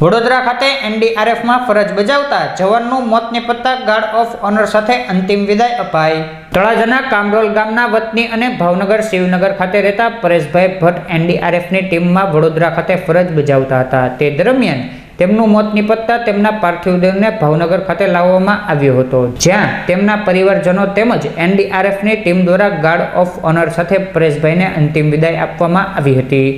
વડોદરા ખાતે એનડીઆરએફમાં ફરજ બજાવતા જવાનનું મોત નિપજતા ગાર્ડ ઓફ ઓનર સાથે અંતિમ વિદાય અપાઈ. તળાજાના કામરોલ ગામના વતની અને ભાવનગર શિવનગર ખાતે રહેતા પરેશભાઈ ભટ્ટ એનડીઆરએફની ટીમમાં વડોદરા ખાતે ફરજ બજાવતા હતા. તે દરમિયાન તેમનું મોત નિપજતા તેમના પાર્થિવ દેહને ભાવનગર ખાતે લાવવામાં આવ્યો હતો. જ્યાં તેમના પરિવારજનો તેમજ એનડીઆરએફની ટીમ દ્વારા ગાર્ડ ઓફ ઓનર સાથે પરેશભાઈને અંતિમ વિદાય આપવામાં આવી હતી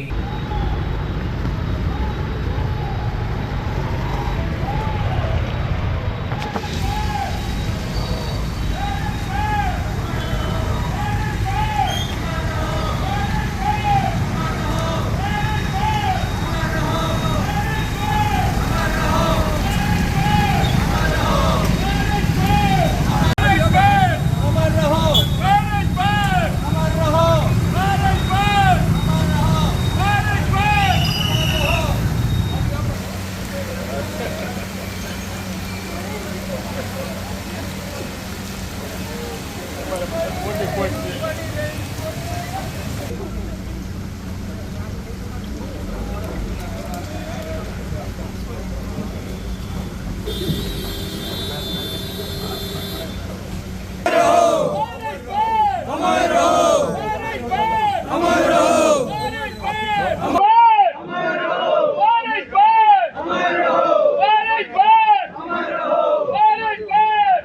અમર રહો અમર રહો અમર રહો અમર રહો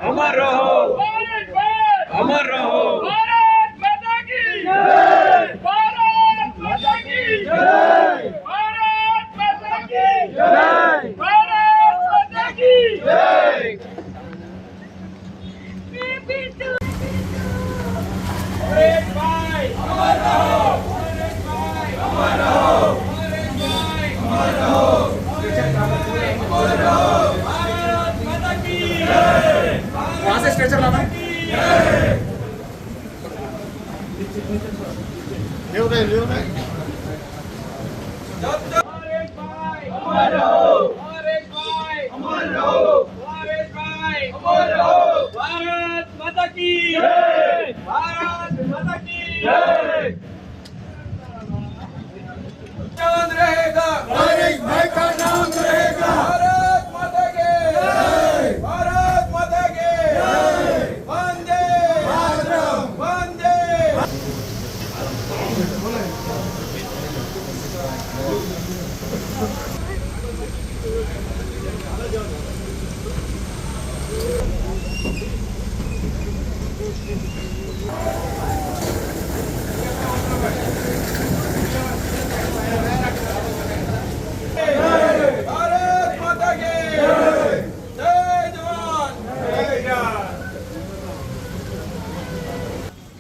અમર રહો અમર રહો ભારત માતા કી જય ભારત માતા કી જય ભારત માતા કી જય ભારત માતા કી જય પરેશભાઈ અમર. રહો નરેશભાઈ અમર રહો નરેશભાઈ અમર રહો ભારત માતા કી જય. ભારત માતા કી જય.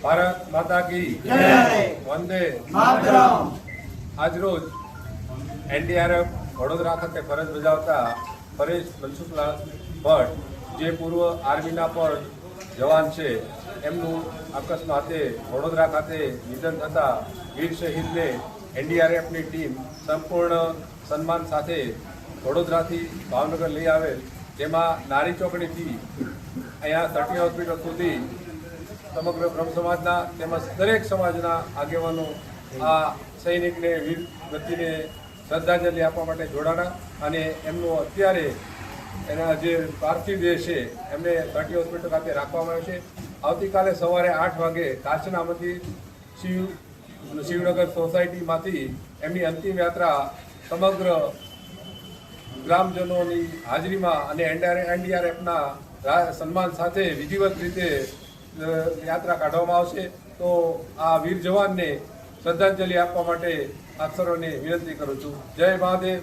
ભારત માતા કી વંદે આજરોજ એનડીઆરએફ વડોદરા ખાતે ફરજ બજાવતા પરેશ મનસુખલાલ ભટ્ટ જે પૂર્વ આર્મીના પણ જવાન છે એમનું અકસ્માતે વડોદરા ખાતે નિધન થતા વીર શહીદને એનડીઆરએફની ટીમ સંપૂર્ણ સન્માન સાથે વડોદરાથી ભાવનગર લઈ આવેલ તેમાં નારી ચોકડીથી અહીંયા સટી હોસ્પિટલ સુધી સમગ્ર બ્રહ્મ સમાજના તેમજ દરેક સમાજના આગેવાનો આ સૈનિકને વીર ગતિને શ્રદ્ધાંજલિ આપવા માટે જોડાણા અને એમનું અત્યારે એના જે પાર્થિવ દેહ છે, એમને થર્ટી હોસ્પિટલ ખાતે રાખવામાં આવ્યો છે. આવતીકાલે સવારે આઠ વાગે કાચનામાંથી શિવ, શિવનગર સોસાયટીમાંથી એમની અંતિમ યાત્રા સમગ્ર ગ્રામજનોની હાજરીમાં અને એનડીઆરએફના સન્માન સાથે વિધિવત રીતે યાત્રા કાઢવામાં આવશે. તો આ વીર જવાનને શ્રદ્ધાંજલિ આપવા માટે આપ સર્વને વિનંતી કરું છું. જય મહાદેવ.